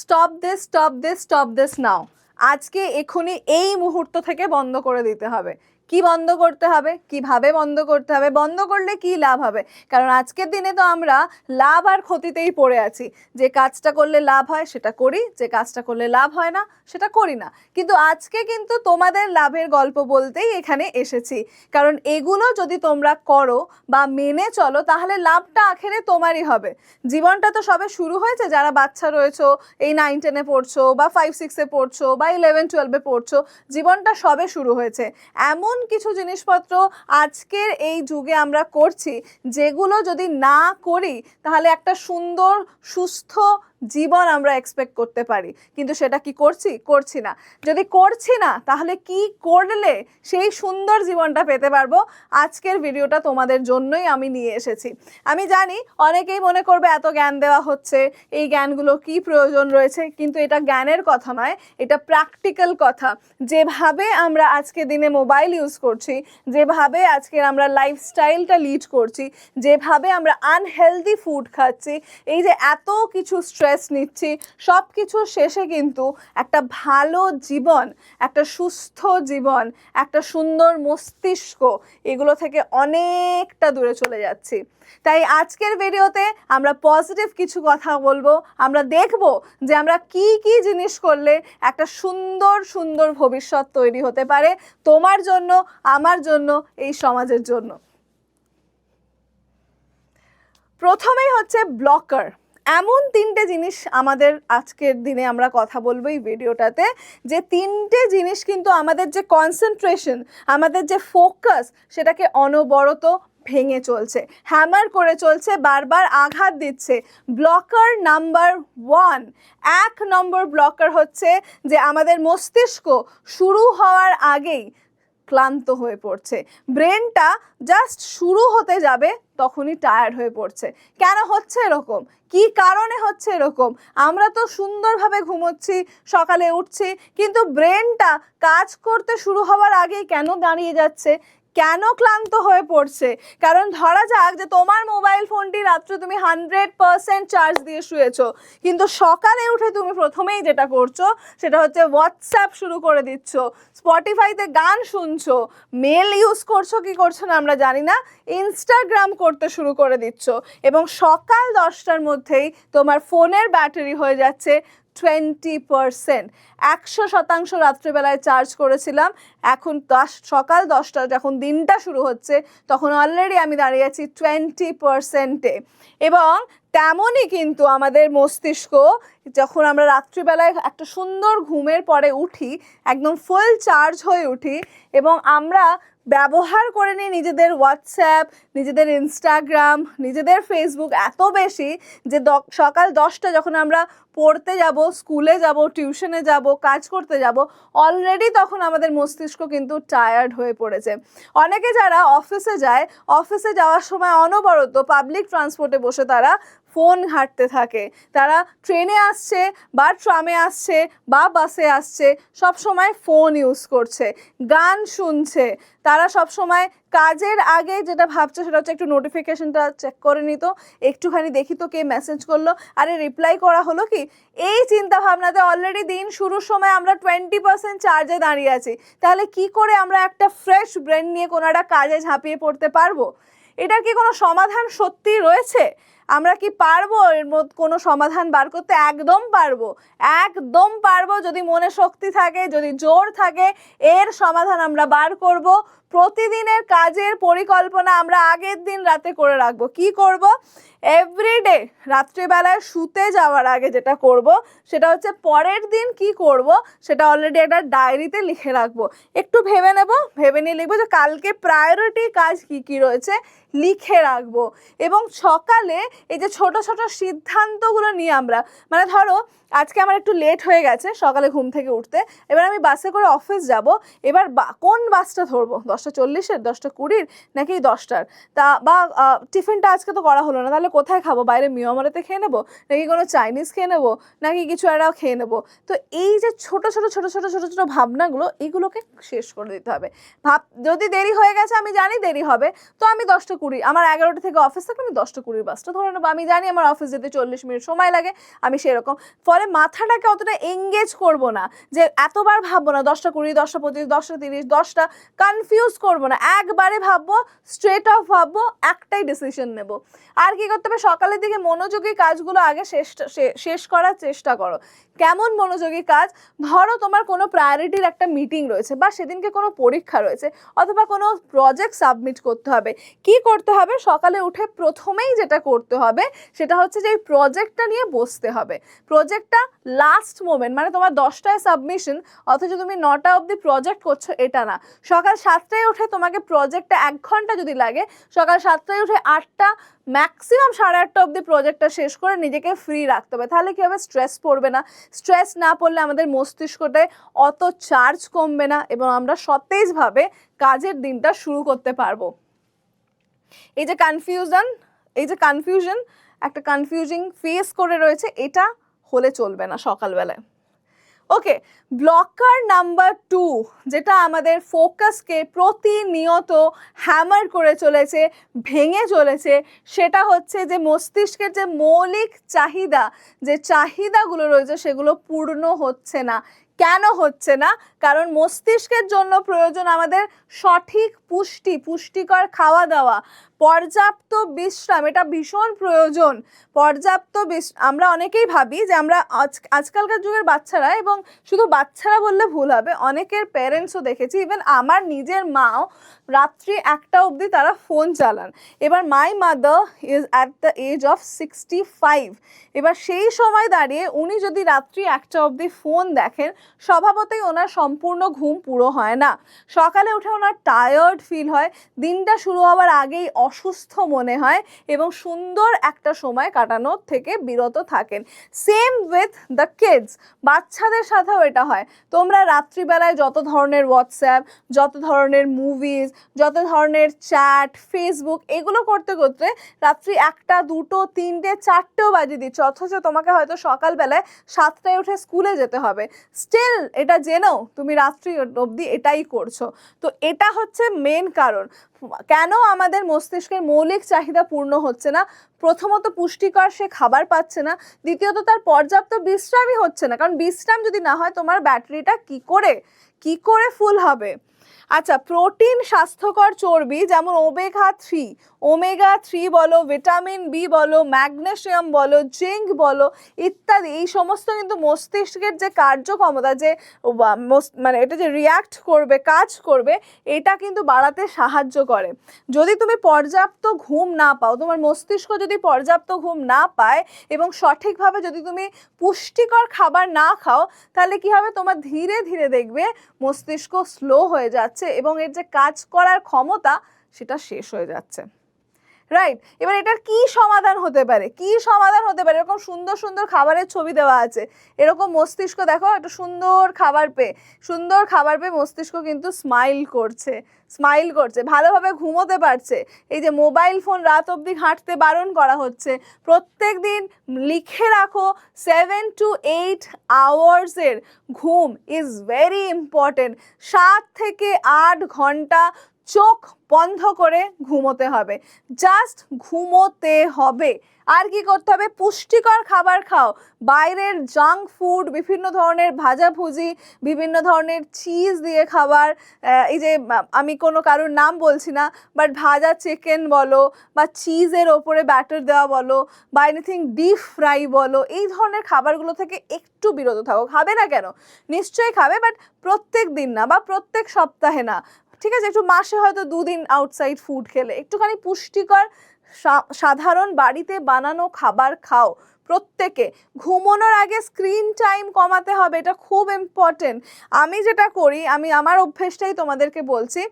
Stop this stop this stop this now. আজকে এখনই এই মুহূর্ত থেকে বন্ধ করে দিতে হবে। কি বন্ধ করতে হবে, কীভাবে বন্ধ করতে হবে, বন্ধ করলে কি লাভ হবে? কারণ আজকের দিনে তো আমরা লাভ আর ক্ষতিতেই পড়ে আছি। যে কাজটা করলে লাভ হয় সেটা করি, যে কাজটা করলে লাভ হয় না সেটা করি না। কিন্তু আজকে কিন্তু তোমাদের লাভের গল্প বলতেই এখানে এসেছি। কারণ এগুলো যদি তোমরা করো বা মেনে চলো, তাহলে লাভটা আখেরে তোমারই হবে। জীবনটা তো সবে শুরু হয়েছে, যারা বাচ্চা রয়েছো, এই নাইন টেনে পড়ছো বা ফাইভ সিক্সে পড়ছো বা ইলেভেন টুয়েলভে পড়ছো, জীবনটা সবে শুরু হয়েছে। এমন কিছু জিনিসপত্র আজকের এই যুগে আমরা করছি, যেগুলো যদি না করি, তাহলে একটা সুন্দর, সুস্থ জীবন আমরা এক্সপেক্ট করতে পারি। কিন্তু সেটা কি করছি? করছি না। যদি করছি না, তাহলে কি করলে সেই সুন্দর জীবনটা পেতে পারব? আজকের ভিডিওটা তোমাদের জন্যই আমি নিয়ে এসেছি। আমি জানি অনেকেই মনে করবে, এত জ্ঞান দেওয়া হচ্ছে। এই জ্ঞানগুলো কি প্রয়োজন রয়েছে? কিন্তু এটা জ্ঞানের কথা নয়, এটা প্র্যাকটিক্যাল কথা। যেভাবে আমরা আজকে দিনে মোবাইল ইউজ করছি, যেভাবে আজকের আমরা লাইফস্টাইলটা লিড করছি, যেভাবে আমরা আনহেলদি ফুড খাচ্ছি, এই যে এত কিছু স্ট্রেস নিচ্ছি সব কিছুর শেষে কিন্তু একটা ভালো জীবন, একটা সুস্থ জীবন, একটা সুন্দর মস্তিষ্ক এগুলো থেকে অনেকটা দূরে চলে যাচ্ছি। তাই আজকের ভিডিওতে আমরা পজিটিভ কিছু কথা বলব, আমরা দেখব যে আমরা কি কি জিনিস করলে একটা সুন্দর সুন্দর ভবিষ্যৎ তৈরি হতে পারে তোমার জন্য, আমার জন্য, এই সমাজের জন্য। প্রথমেই হচ্ছে ব্লকার এমন তিনটে জিনিস আমাদের আজকের দিনে আমরা কথা বলব এই ভিডিওটাতে, যে তিনটে জিনিস কিন্তু আমাদের যে কনসেন্ট্রেশন আমাদের যে ফোকাস সেটাকে অনবরত ভেঙে চলছে হ্যামার করে চলছে, বারবার আঘাত দিচ্ছে। ব্লকার নাম্বার ওয়ান এক নম্বর ব্লকার হচ্ছে যে আমাদের মস্তিষ্ক শুরু হওয়ার আগেই ক্লান্ত হয়ে পড়ছে। ব্রেনটা জাস্ট শুরু হতে যাবে তখনই টায়ার্ড হয়ে পড়ছে। কেন হচ্ছে এরকম? কি কারণে হচ্ছে এরকম? আমরা তো সুন্দরভাবে ঘুমোচ্ছি, সকালে উঠছি, কিন্তু ব্রেনটা কাজ করতে শুরু হওয়ার আগেই কেন দাঁড়িয়ে যাচ্ছে? কেন ক্লান্ত হয়ে পড়ছে? কারণ ধরা যাক যে তোমার মোবাইল ফোনটি রাত্রে তুমি হান্ড্রেড পারসেন্ট চার্জ দিয়ে শুয়েছো। কিন্তু সকালে উঠে তুমি প্রথমেই যেটা করছ, সেটা হচ্ছে হোয়াটসঅ্যাপ শুরু করে দিচ্ছ স্পটিফাইতে গান শুনছো মেল ইউজ করছ, কি করছ না আমরা জানি না ইনস্টাগ্রাম করতে শুরু করে দিচ্ছ। এবং সকাল দশটার মধ্যেই তোমার ফোনের ব্যাটারি হয়ে যাচ্ছে টোয়েন্টি পারসেন্ট একশো শতাংশ রাত্রিবেলায় চার্জ করেছিলাম। এখন দশ, সকাল দশটা যখন দিনটা শুরু হচ্ছে, তখন অলরেডি আমি দাঁড়িয়ে আছি টোয়েন্টি পারসেন্টে এবং তেমনই কিন্তু আমাদের মস্তিষ্ক, যখন আমরা রাত্রিবেলায় একটা সুন্দর ঘুমের পরে উঠি, একদম ফুল চার্জ হয়ে উঠি, এবং আমরা ব্যবহার করে নিই নিজেদের হোয়াটসঅ্যাপ নিজেদের ইনস্টাগ্রাম নিজেদের ফেসবুক এত বেশি যে সকাল দশটা যখন আমরা পড়তে যাব, স্কুলে যাব, টিউশনে যাব, কাজ করতে যাব অলরেডি তখন আমাদের মস্তিষ্ক কিন্তু টায়ার্ড হয়ে পড়েছে। অনেকে যারা অফিসে যায় অফিসে যাওয়ার সময় অনবরত পাবলিক ট্রান্সপোর্টে বসে তারা ফোন ঘাঁটতে থাকে। তারা ট্রেনে আসছে বা ট্রামে আসছে বা বাসে আসছে সব সময় ফোন ইউজ করছে, গান শুনছে, তারা সব সময় কাজের আগে যেটা ভাবছ সেটা হচ্ছে একটু নোটিফিকেশনটা চেক করে নিত একটুখানি দেখি তো কে মেসেজ করল। আরে রিপ্লাই করা হলো কি? এই চিন্তা ভাবনাতে অলরেডি দিন শুরুর সময় আমরা টোয়েন্টি পার্সেন্ট চার্জে দাঁড়িয়ে আছি। তাহলে কি করে আমরা একটা ফ্রেশ ব্রেন নিয়ে কোনো একটা কাজে ঝাঁপিয়ে পড়তে পারব? এটার কি কোনো সমাধান সত্যি রয়েছে? আমরা কি পারব এর মধ্যে কোনো সমাধান বার করতে? একদম পারব। একদম পারব যদি মনে শক্তি থাকে, যদি জোর থাকে, এর সমাধান আমরা বার করব। প্রতিদিনের কাজের পরিকল্পনা আমরা আগের দিন রাতে করে রাখব। কি করব? এভরিডে রাত্রিবেলায় শুতে যাওয়ার আগে যেটা করব, সেটা হচ্ছে পরের দিন কি করব, সেটা অলরেডি একটা ডায়েরিতে লিখে রাখব। একটু ভেবে নেব, ভেবে নিয়ে লিখব যে কালকে প্রায়োরিটি কাজ কি কি রয়েছে, লিখে রাখব। এবং সকালে এই যে ছোট ছোট সিদ্ধান্তগুলো নিয়ে আমরা মানে ধরো আজকে আমার একটু লেট হয়ে গেছে সকালে ঘুম থেকে উঠতে, এবার আমি বাসে করে অফিস যাব, এবার কোন বাসটা ধরবো? দশটা চল্লিশের, দশটা কুড়ির, নাকি দশটার? তা, বা টিফিনটা আজকে তো করা হলো না, তাহলে কোথায় খাব? বাইরে মিয়ামারেতে খেয়ে নেব? নাকি কোনো চাইনিজ খেয়ে নেব? নাকি কিছু একটা খেয়ে নেব? তো এই যে ছোট ছোট ছোট ছোট ছোট ছোট ভাবনাগুলো, এগুলোকে শেষ করে দিতে হবে। ভাব, যদি দেরি হয়ে গেছে, আমি জানি দেরি হবে, তো আমি দশটা কুড়ি, আমার এগারোটা থেকে অফিস থেকে আমি দশটা কুড়ির বাসটা নেব। আমি জানি আমার অফিস যেতে চল্লিশ মিনিট সময় লাগে, আমি সেরকম। ফলে মাথাটাকে অতটা এঙ্গেজ করব না, যে এতবার ভাববো না, দশটা কুড়ি, দশটা পঁচিশ, দশটা তিরিশ, দশটা কনফিউজ করব না। একবারে ভাববো স্ট্রেট অফ ভাববো, একটাই ডিসিশন নেব। আর কি করতে হবে? সকালের দিকে মনোযোগী কাজগুলো আগে শেষ শেষ করার চেষ্টা করো। কেমন মনোযোগী কাজ? ধরো তোমার কোনো প্রায়োরিটির একটা মিটিং রয়েছে বা সেদিনকে কোনো পরীক্ষা রয়েছে, অথবা কোনো প্রজেক্ট সাবমিট করতে হবে। কি করতে হবে? সকালে উঠে প্রথমেই যেটা করতে হবে, সেটা হচ্ছে যে এই প্রজেক্টটা নিয়ে বসতে হবে। প্রজেক্টটা লাস্ট মোমেন্ট মানে তোমার দশটায় সাবমিশন অথচ তুমি নটা অবধি প্রজেক্ট করছ, এটা না। সকাল সাতটায় উঠে তোমাকে প্রজেক্টটা এক ঘণ্টা যদি লাগে, সকাল সাতটায় উঠে আটটা ম্যাক্সিমাম সাড়ে আটটা অবধি প্রজেক্টটা শেষ করে নিজেকে ফ্রি রাখতে হবে। তাহলে কী হবে? স্ট্রেস পড়বে না। স্ট্রেস না পড়লে আমাদের মস্তিষ্কটায় অত চার্জ কমবে না এবং আমরা সতেজভাবে কাজের দিনটা শুরু করতে পারব। এই যে কনফিউশন এই যে কনফিউশন একটা কনফিউজিং ফেস করে রয়েছে, এটা হলে চলবে না সকালবেলায়। ওকে ব্লকার নাম্বার টু যেটা আমাদের ফোকাসকে প্রতিনিয়ত হ্যামার করে চলেছে, ভেঙে চলেছে, সেটা হচ্ছে যে মস্তিষ্কের যে মৌলিক চাহিদা, যে চাহিদাগুলো রয়েছে, সেগুলো পূর্ণ হচ্ছে না। কেন হচ্ছে না? কারণ মস্তিষ্কের জন্য প্রয়োজন আমাদের সঠিক পুষ্টি, পুষ্টিকর খাওয়া দাওয়া। পর্যাপ্ত বিশ্রাম, এটা ভীষণ প্রয়োজন। পর্যাপ্ত আমরা অনেকেই ভাবি যে আমরা আজ, আজকালকার যুগের বাচ্চারা এবং শুধু বাচ্চারা বললে ভুল হবে, অনেকের প্যারেন্টসও দেখেছি ইভেন আমার নিজের মাও রাত্রি একটা অবধি তারা ফোন চালান। এবার my mother is at the age of sixty five এবার সেই সময় দাঁড়িয়ে উনি যদি রাত্রি একটা অবধি ফোন দেখেন, স্বভাবতই ওনার সম্পূর্ণ ঘুম পুরো হয় না। সকালে উঠে ওনার টায়ার্ড ফিল হয়। দিনটা শুরু হওয়ার আগেই অসুস্থ মনে হয় এবং সুন্দর একটা সময় কাটানোর থেকে বিরত থাকেন। সেম উইথ দ্য কিডস বাচ্চাদের সাথেও এটা হয়। তোমরা রাত্রিবেলায় যত ধরনের হোয়াটসঅ্যাপ যত ধরনের মুভিজ যত ধরনের চ্যাট ফেসবুক এগুলো করতে করতে রাত্রি একটা, দুটো, তিনটে, চারটেও বাজিয়ে দিচ্ছ। অথচ তোমাকে হয়তো সকালবেলায় সাতটায় উঠে স্কুলে যেতে হবে। স্টিল এটা জেনেও তুমি রাত্রি অবধি এটাই করছ। তো এটা হচ্ছে মেন কারণ। কেন আমাদের মস্তিষ্কের মৌলিক চাহিদা পূর্ণ হচ্ছে না? প্রথমত পুষ্টিকর সে খাবার পাচ্ছে না। দ্বিতীয়ত তার পর্যাপ্ত বিশ্রামই হচ্ছে না। কারণ বিশ্রাম যদি না হয়, তোমার ব্যাটারিটা কি করে কি করে ফুল হবে? আচ্ছা প্রোটিন স্বাস্থ্যকর চর্বি যেমন ওমেগা থ্রি ওমেগা থ্রি বলো, ভিটামিন বি বলো ম্যাগনেশিয়াম বলো, জিঙ্ক বলো ইত্যাদি, এই সমস্ত কিন্তু মস্তিষ্কের যে কার্যক্ষমতা, যে মানে এটা যে রিয়াক্ট করবে, কাজ করবে, এটা কিন্তু বাড়াতে সাহায্য করে। যদি তুমি পর্যাপ্ত ঘুম না পাও, তোমার মস্তিষ্ক যদি পর্যাপ্ত ঘুম না পায় এবং সঠিকভাবে যদি তুমি পুষ্টিকর খাবার না খাও, তাহলে কি হবে? তোমার ধীরে ধীরে দেখবে মস্তিষ্ক স্লো হয়ে যাচ্ছে। এবং এর যে কাজ করার ক্ষমতা সেটা শেষ হয়ে যাচ্ছে। রাইট এবার এটার কি সমাধান হতে পারে? কি সমাধান হতে পারে? এরকম সুন্দর সুন্দর খাবারের ছবি দেওয়া আছে। এরকম মস্তিষ্ক, দেখো, একটা সুন্দর খাবার পেয়ে। সুন্দর খাবার পেয়ে মস্তিষ্ক কিন্তু স্মাইল করছে। স্মাইল করছে। ভালোভাবে ঘুমোতে পারছে। এই যে মোবাইল ফোন রাত অবধি ঘাঁটতে বারণ করা হচ্ছে। প্রত্যেক দিন লিখে রাখো সেভেন টু এইট আওয়ার্সের ঘুম ইজ ভেরি ইম্পর্টেন্ট সাত থেকে আট ঘণ্টা চোখ বন্ধ করে ঘুমোতে হবে। জাস্ট ঘুমোতে হবে। আর কি করতে হবে? পুষ্টিকর খাবার খাও। বাইরের জাঙ্ক ফুড বিভিন্ন ধরনের ভাজাভুজি, বিভিন্ন ধরনের চিজ দিয়ে খাবার এই যে আমি কোনো কারোর নাম বলছি না বাট ভাজা চিকেন বলো বা চিজের ওপরে ব্যাটার দেওয়া বলো বা এনিথিং ডিপ ফ্রাই বলো, এই ধরনের খাবারগুলো থেকে একটু বিরত থাকো। খাবে না কেন? নিশ্চয়ই খাবে বাট প্রত্যেক দিন না বা প্রত্যেক সপ্তাহে না। ঠিক আছে একটু মাসে হয়তো দুদিন আউটসাইড ফুড খেলে একটুখানি পুষ্টিকর সাধারণ বাড়িতে বানানো খাবার খাও। প্রত্যেকে ঘুমানোর আগে স্ক্রিন টাইম কমাতে হবে, এটা খুব ইম্পর্টেন্ট আমি যেটা করি, আমি আমার অভ্যেসটাই তোমাদেরকে বলছি।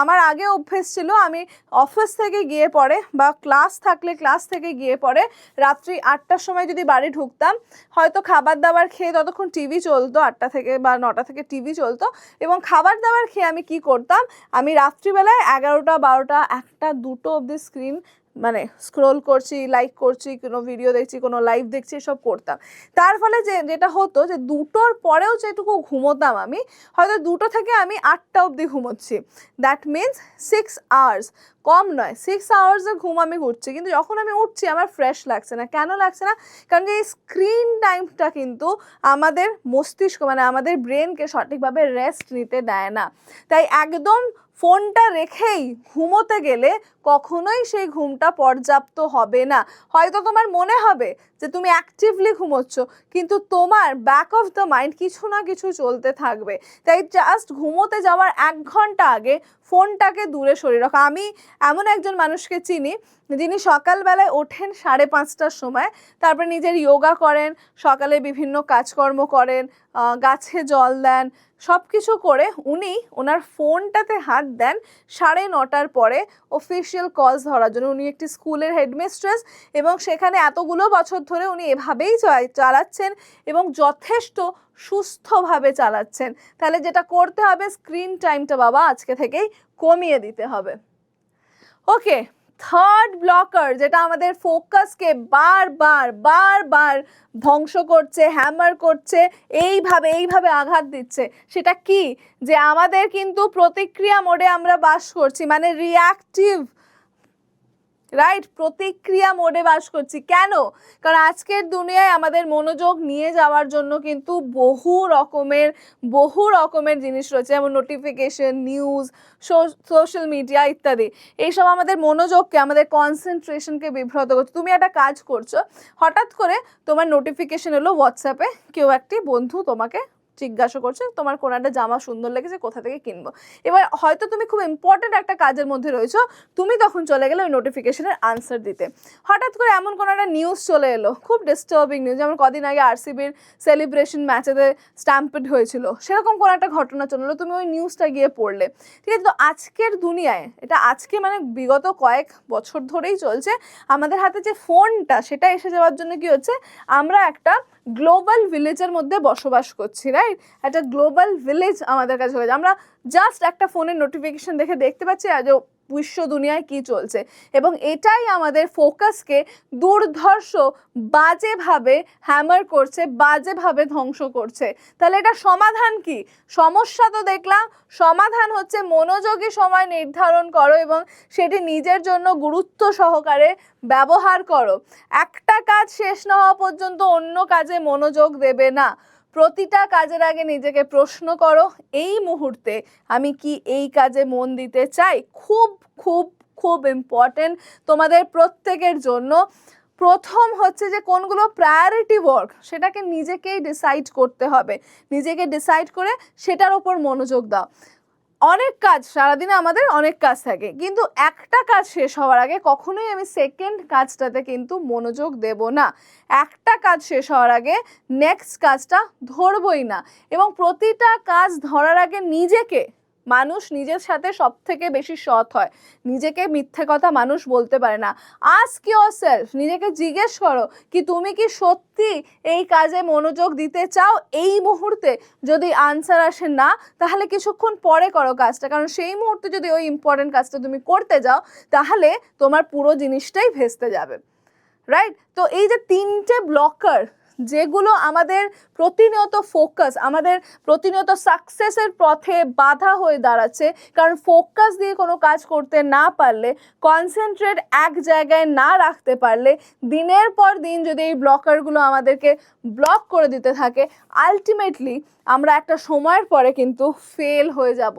আমার আগে অভ্যেস ছিল, আমি অফিস থেকে গিয়ে পরে বা ক্লাস থাকলে ক্লাস থেকে গিয়ে পরে রাত্রি আটটার সময় যদি বাড়ি ঢুকতাম, হয়তো খাবার দাবার খেয়ে ততক্ষণ টিভি চলতো, আটটা থেকে বা নটা থেকে টিভি চলতো এবং খাবার দাবার খেয়ে আমি কি করতাম? আমি রাত্রিবেলায় এগারোটা, বারোটা, একটা, দুটো অবধি স্ক্রিন মানে স্ক্রোল করছি লাইক করছি, কোনো ভিডিও দেখছি, কোনো লাইভ দেখছি, এসব করতাম। তার ফলে যে, যেটা হতো যে, দুটোর পরেও যেটুকু ঘুমোতাম আমি, হয়তো দুটো থেকে আমি আটটা অবধি ঘুমোচ্ছি। দ্যাট মিন্স সিক্স আওয়ার্স কম নয় সিক্স আওয়ার্সের ঘুম আমি উঠছি কিন্তু যখন আমি উঠছি, আমার ফ্রেশ লাগছে না। কেন লাগছে না? কারণ কি এই স্ক্রিন টাইমটা কিন্তু আমাদের মস্তিষ্ক মানে আমাদের ব্রেনকে সঠিকভাবে রেস্ট নিতে দেয় না। তাই একদম ফোনটা রেখেই ঘুমোতে গেলে কখনোই সেই ঘুমটা পর্যাপ্ত হবে না। হয়তো তোমার মনে হবে যে তুমি অ্যাক্টিভলি ঘুমোচ্ছ, কিন্তু তোমার ব্যাক অফ দ্য মাইন্ড কিছু না কিছু চলতে থাকবে। তাই জাস্ট ঘুমোতে যাওয়ার এক ঘণ্টা আগে ফোনটাকে দূরে সরিয়ে রাখো। আমি এমন একজন মানুষকে চিনি, যিনি সকালবেলায় ওঠেন সাড়ে পাঁচটার সময়, তারপরে নিজের যোগা করেন, সকালে বিভিন্ন কাজকর্ম করেন গাছে জল দেন সব কিছু করে উনি ওনার ফোনটাতে হাত দেন সাড়ে নটার পরে অফিসিয়াল কলস ধরার জন্য। উনি একটি স্কুলের হেডমিস্ট্রেস এবং সেখানে এতগুলো বছর ধরে উনি এভাবেই চালাচ্ছেন এবং যথেষ্ট সুস্থভাবে চালাচ্ছেন। তাহলে যেটা করতে হবে স্ক্রিন টাইমটা বাবা আজকে থেকেই কমিয়ে দিতে হবে। ওকে থার্ড ব্লকার যেটা আমাদের ফোকাসকে বারবার বারবার ধ্বংস করছে হ্যামার করছে, এইভাবে এইভাবে আঘাত দিচ্ছে। সেটা কি? যে আমাদের কিন্তু প্রতিক্রিয়া মোডে আমরা বাস করছি মানে রিয়াক্টিভ রাইট প্রতিক্রিয়া মোডে বাস করছি। কেন? কারণ আজকের দুনিয়ায় আমাদের মনোযোগ নিয়ে যাওয়ার জন্য কিন্তু বহু রকমের বহু রকমের জিনিস রয়েছে। যেমন নোটিফিকেশন নিউজ সোশ্যাল মিডিয়া ইত্যাদি। এইসব আমাদের মনোযোগকে, আমাদের কনসেন্ট্রেশনকে বিভ্রত করছে। তুমি একটা কাজ করছ, হঠাৎ করে তোমার নোটিফিকেশন এলো হোয়াটসঅ্যাপে কেউ একটি বন্ধু তোমাকে জিজ্ঞাসা করছে, তোমার কোনো একটা জামা সুন্দর লেগেছে, কোথা থেকে কিনবো? এবার হয়তো তুমি খুব ইম্পর্ট্যান্ট একটা কাজের মধ্যে রয়েছো, তুমি তখন চলে গেলে ওই নোটিফিকেশনের আনসার দিতে। হঠাৎ করে এমন কোনো একটা নিউজ চলে এলো, খুব ডিস্টার্বিং নিউজ যেমন কদিন আগে আরসিবির সেলিব্রেশন ম্যাচেতে স্ট্যাম্পেড হয়েছিল, সেরকম কোনো একটা ঘটনা চলে এলো, তুমি ওই নিউজটা গিয়ে পড়লে। ঠিক আছে, তো আজকের দুনিয়ায়, এটা আজকে মানে বিগত কয়েক বছর ধরেই চলছে, আমাদের হাতে যে ফোনটা সেটা এসে যাওয়ার জন্য কি হচ্ছে, আমরা একটা গ্লোবাল ভিলেজের মধ্যে বসবাস করছি রাইট একটা গ্লোবাল ভিলেজ আমাদের কাছে হয়ে যায় আমরা জাস্ট একটা ফোনের নোটিফিকেশন দেখে দেখতে পাচ্ছি আজ বিশ্ব দুনিয়ায় কি চলছে? এবং এটাই আমাদের ফোকাসকে দুর্ধর্ষ, বাজেভাবে হ্যামার করছে, বাজেভাবে ধ্বংস করছে। তাহলে এটা সমাধান কি? সমস্যা তো দেখলাম, সমাধান হচ্ছে মনোযোগী সময় নির্ধারণ করো এবং সেটি নিজের জন্য গুরুত্ব সহকারে ব্যবহার করো। একটা কাজ শেষ না হওয়া পর্যন্ত অন্য কাজে মনোযোগ দেবে না। প্রতিটা কাজের আগে নিজেকে প্রশ্ন করো, এই মুহূর্তে আমি কি এই কাজে মন দিতে চাই? খুব খুব খুব ইম্পর্টেন্ট তোমাদের প্রত্যেকের জন্য। প্রথম হচ্ছে যে কোনগুলো প্রায়োরিটি ওয়ার্ক সেটাকে নিজেকেই ডিসাইড করতে হবে। নিজেকে ডিসাইড করে সেটার ওপর মনোযোগ দাও। অনেক কাজ, সারাদিনে আমাদের অনেক কাজ থাকে। কিন্তু একটা কাজ শেষ হওয়ার আগে কখনোই আমি সেকেন্ড কাজটাতে কিন্তু মনোযোগ দেব না। একটা কাজ শেষ হওয়ার আগে নেক্সট কাজটা ধরবই না। এবং প্রতিটা কাজ ধরার আগে নিজেকে মানুষ নিজের সাথে সব থেকে বেশি সৎ হয়। নিজেকে মিথ্যে কথা মানুষ বলতে পারে না। আস্ক ইয়োর সেলফ নিজেকে জিজ্ঞেস করো কি তুমি কি সত্যি এই কাজে মনোযোগ দিতে চাও? এই মুহূর্তে যদি আনসার আসে না, তাহলে কিছুক্ষণ পরে করো কাজটা। কারণ সেই মুহূর্তে যদি ওই ইম্পর্টেন্ট কাজটা তুমি করতে যাও, তাহলে তোমার পুরো জিনিসটাই ভেস্তে যাবে। রাইট তো এই যে তিনটে ব্লকার যেগুলো আমাদের প্রতিনিয়ত ফোকাস আমাদের প্রতিনিয়ত সাকসেসের পথে বাধা হয়ে দাঁড়াচ্ছে। কারণ ফোকাস দিয়ে কোনো কাজ করতে না পারলে কনসেন্ট্রেট এক জায়গায় না রাখতে পারলে, দিনের পর দিন যদি এই ব্লকারগুলো আমাদেরকে ব্লক করে দিতে থাকে আলটিমেটলি আমরা একটা সময়ের পরে কিন্তু ফেল হয়ে যাব।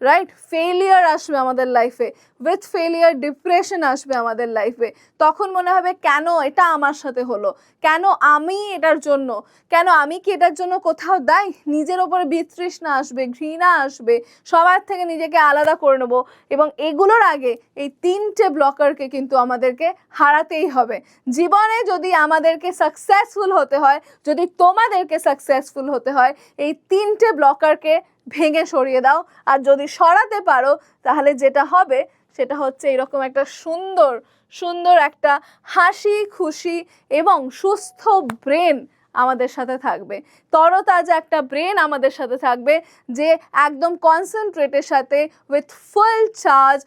রাইট ফেলিয়ার আসবে আমাদের লাইফে উইথ ফেলিয়ার ডিপ্রেশন আসবে আমাদের লাইফে তখন মনে হবে, কেন এটা আমার সাথে হলো? কেন আমি এটার জন্য? কেন আমি কি এটার জন্য কোথাও দায়? নিজের ওপরে বিতৃষ্ণা আসবে, ঘৃণা আসবে। সবার থেকে নিজেকে আলাদা করে নেব। এবং এগুলোর আগে এই তিনটে ব্লকারকে কিন্তু আমাদেরকে হারাতেই হবে। জীবনে যদি আমাদেরকে সাকসেসফুল হতে হয়, যদি তোমাদেরকে সাকসেসফুল হতে হয়, এই তিনটে ব্লকারকে ভেঙে সরিয়ে দাও। আর যদি সরাতে পারো, তাহলে যেটা হবে, সেটা হচ্ছে এরকম একটা সুন্দর সুন্দর একটা হাসি, খুশি এবং সুস্থ ব্রেন আমাদের সাথে থাকবে। তরতাজা একটা ব্রেন আমাদের সাথে থাকবে, যে একদম কনসেন্ট্রেটের সাথে উইথ ফুল চার্জ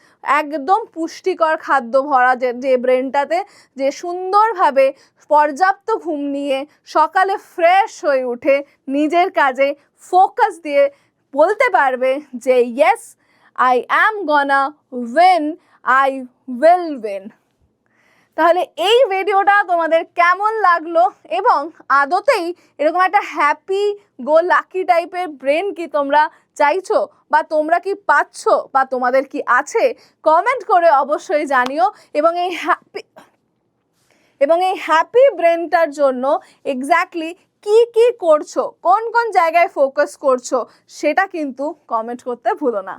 একদম পুষ্টিকর খাদ্য ভরা যে যে ব্রেনটাতে, যে সুন্দরভাবে পর্যাপ্ত ঘুম নিয়ে সকালে ফ্রেশ হয়ে উঠে নিজের কাজে ফোকাস দিয়ে বলতে পারবে যে yes I am gonna win I will win তাহলে এই ভিডিওটা তোমাদের কেমন লাগল এবং আদতেই এরকম একটা হ্যাপি গো লাকি টাইপের ব্রেন কি তোমরা চাইছো বা তোমরা কি পাচ্ছ বা তোমাদের কি আছে কমেন্ট করে অবশ্যই জানিও এবং এই হ্যাপি এবং এই হ্যাপি ব্রেনটার জন্য এক্স্যাক্টলি কি কি করছ? কোন কোন জায়গায় ফোকাস করছ? সেটা কিন্তু কমেন্ট করতে ভুলো না।